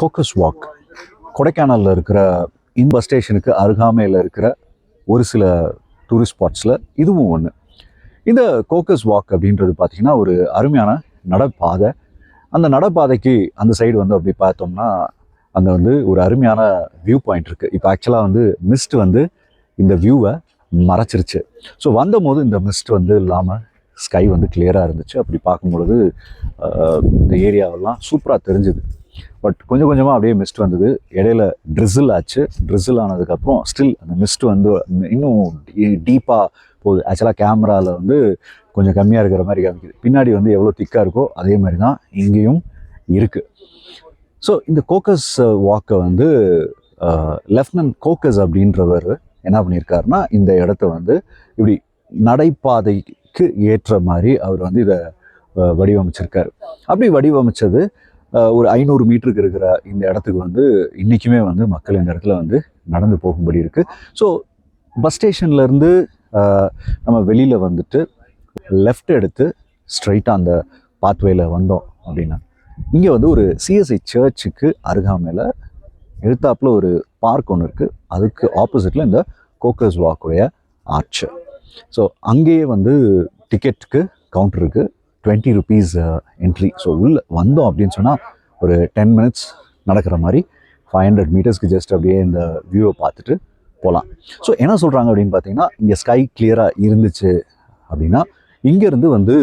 Coaker's walk கொடைக்கானலில் இருக்கிற இந்த பஸ் ஸ்டேஷனுக்கு அருகாமையில் இருக்கிற ஒரு சில டூரிஸ்ட் ஸ்பாட்ஸில் இதுவும் ஒன்று இந்த கோக்கஸ் வாக் அப்படின்றது பார்த்திங்கன்னா ஒரு அருமையான நடப்பாதை. அந்த நடைப்பாதைக்கு அந்த சைடு வந்து அப்படி பார்த்தோம்னா அங்கே வந்து ஒரு அருமையான வியூ பாயிண்ட் இருக்குது இப்போ ஆக்சுவலாக வந்து மிஸ்ட் வந்து இந்த வியூவை மறைச்சிருச்சு. ஸோ வந்தபோது இந்த மிஸ்ட் வந்து இல்லாமல் ஸ்கை வந்து கிளியராக இருந்துச்சு. அப்படி பார்க்கும்பொழுது இந்த ஏரியாவெல்லாம் சூப்பராக தெரிஞ்சுது. பட் கொஞ்சம் கொஞ்சமாக அப்படியே மிஸ்ட் வந்தது. இடையில ட்ரிசில் ஆச்சு. ட்ரிசில் ஆனதுக்கப்புறம் ஸ்டில் அந்த மிஸ்ட் வந்து இன்னும் டீப்பாக போகுது. ஆக்சுவலாக கேமராவில் வந்து கொஞ்சம் கம்மியாக இருக்கிற மாதிரி காமிக்குது. பின்னாடி வந்து எவ்வளோ திக்காக இருக்கோ அதே மாதிரி தான் இங்கேயும் இருக்குது ஸோ இந்த கோக்கஸ் வாக்கை வந்து லெஃப்டினன்ட் கோக்கஸ் அப்படின்றவர் என்ன பண்ணியிருக்காருன்னா இந்த இடத்த வந்து இப்படி நடைபாதைக்கு ஏற்ற மாதிரி அவர் வந்து இதை வடிவமைச்சிருக்காரு. அப்படி வடிவமைச்சது ஒரு ஐநூறு மீட்டருக்கு இருக்கிற இந்த இடத்துக்கு வந்து இன்றைக்குமே வந்து மக்கள் இந்த இடத்துல வந்து நடந்து போகும்படி இருக்குது ஸோ பஸ் ஸ்டேஷன்லேருந்து நம்ம வெளியில் வந்துட்டு லெஃப்ட் எடுத்து ஸ்ட்ரைட்டாக அந்த பாத்வேயில் வந்தோம் அப்படின்னா இங்கே வந்து ஒரு சிஎஸ்ஐ சர்ச்சுக்கு அருகாமையில் எழுத்தாப்பில் ஒரு பார்க் ஒன்று இருக்குது அதுக்கு ஆப்போசிட்டில் இந்த கோக்கஸ் வாக்குடைய ஆர்ச்சு ஸோ அங்கேயே வந்து டிக்கெட்டுக்கு கவுண்டர் இருக்குது டுவெண்ட்டி ருபீஸ் என்ட்ரி ஸோ உள்ளே வந்தோம் அப்படின்னு சொன்னால் ஒரு டென் மினிட்ஸ் நடக்கிற மாதிரி ஃபைவ் ஹண்ட்ரட் மீட்டர்ஸ்க்கு ஜஸ்ட் அப்படியே இந்த வியூவை பார்த்துட்டு போகலாம் ஸோ என்ன சொல்கிறாங்க அப்படின்னு பார்த்தீங்கன்னா இங்கே ஸ்கை கிளியராக இருந்துச்சு அப்படின்னா இங்கேருந்து வந்து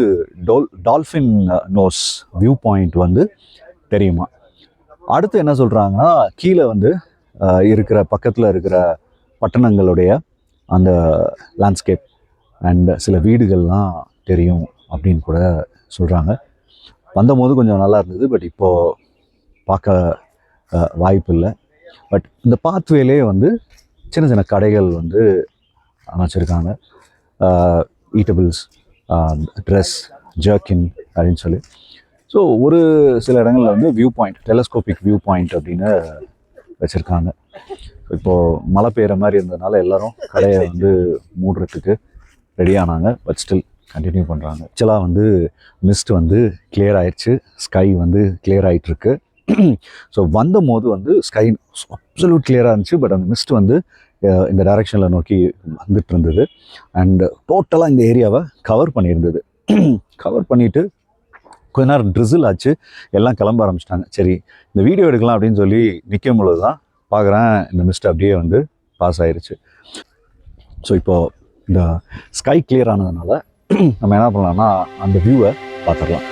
டோல் டால்ஃபின் நோஸ் வியூ பாயிண்ட் வந்து தெரியுமா? அடுத்து என்ன சொல்கிறாங்கன்னா கீழே வந்து uh, இருக்கிற பக்கத்தில் இருக்கிற பட்டணங்களுடைய அந்த லேண்ட்ஸ்கேப் அண்ட் சில வீடுகள்லாம் தெரியும். அப்படின்னு கூட சொல்கிறாங்க வந்தபோது கொஞ்சம் நல்லா இருந்தது. பட் இப்போது பார்க்க வாய்ப்பு இல்லை பட் இந்த பாத்வேலே வந்து சின்ன சின்ன கடைகள் வந்து அமைச்சிருக்காங்க. ஈட்டபிள்ஸ் ட்ரெஸ் ஜர்க்கின் அப்படின்னு சொல்லி. ஸோ ஒரு சில இடங்களில் வந்து view point telescopic view point அப்படின்னு வச்சுருக்காங்க. இப்போது மழை பெய்கிற மாதிரி இருந்ததுனால எல்லோரும் கடையை வந்து மூடுறதுக்கு ரெடி ஆனாங்க. பட் ஸ்டில் கண்டினியூ பண்ணுறாங்க ஆக்சுவலாக வந்து மிஸ்ட் வந்து கிளியர் ஆயிடுச்சு ஸ்கை வந்து கிளியர் ஆகிட்டுருக்கு ஸோ வந்தபோது வந்து ஸ்கை அப்சல்யூட் கிளியராக இருந்துச்சு. பட் அந்த மிஸ்ட் வந்து இந்த டைரெக்ஷனில் நோக்கி வந்துட்டு இருந்தது. அண்டு டோட்டலாக இந்த ஏரியாவை கவர் பண்ணியிருந்தது. கவர் பண்ணிவிட்டு கொஞ்ச நேரம் ட்ரிசில் ஆச்சு. எல்லாம் கிளம்ப ஆரம்பிச்சிட்டாங்க. சரி இந்த வீடியோ எடுக்கலாம் அப்படின்னு சொல்லி நிற்கும் பொழுது தான் பார்க்குறேன் இந்த மிஸ்ட் அப்படியே வந்து பாஸ் ஆயிடுச்சு ஸோ இப்போது இந்த ஸ்கை கிளியர் ஆனதுனால நம்ம என்ன பண்ணலாம்னா அந்த வியூவை பார்த்துடலாம்.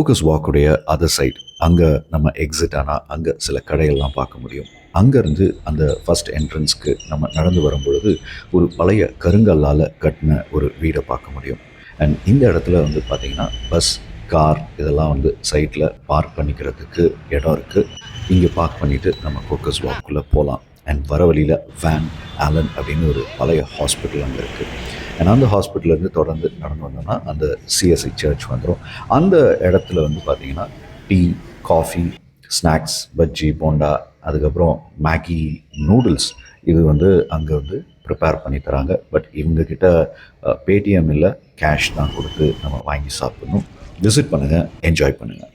கோகஸ் வாக்குடைய அதர் சைடு அங்கே நம்ம எக்ஸிட் ஆனால் அங்கே சில கடைகள்லாம் பார்க்க முடியும். அங்கேருந்து அந்த ஃபர்ஸ்ட் என்ட்ரன்ஸ்க்கு நம்ம நடந்து வரும்பொழுது ஒரு பழைய கருங்கல்லால் கட்டின ஒரு வீடை பார்க்க முடியும். அண்ட் இந்த இடத்துல வந்து பார்த்திங்கன்னா பஸ் கார் இதெல்லாம் வந்து சைட்டில் பார்க் பண்ணிக்கிறதுக்கு இடம் இருக்குது இங்கே பார்க் பண்ணிவிட்டு நம்ம கோக்கஸ் வாக்குள்ளே போகலாம். அண்ட் வர வழியில் வேன் ஆலன் அப்படின்னு ஒரு பழைய ஹாஸ்பிட்டல் அங்கே இருக்குது அண்ட் அந்த ஹாஸ்பிட்டல்லேருந்து தொடர்ந்து நடந்து வந்தோம்னா அந்த சிஎஸ்ஐ சர்ச் வந்துடும் அந்த இடத்துல வந்து பார்த்தீங்கன்னா tea coffee snacks bajji bonda அதுக்கப்புறம் மேகி நூடுல்ஸ் இது வந்து அங்கே வந்து ப்ரிப்பேர் பண்ணி தராங்க. பட் இவங்கக்கிட்ட பேடிஎம் இல்லை கேஷ் தான் கொடுத்து நம்ம வாங்கி சாப்பிடணும். விசிட் பண்ணுங்கள் என்ஜாய் பண்ணுங்கள்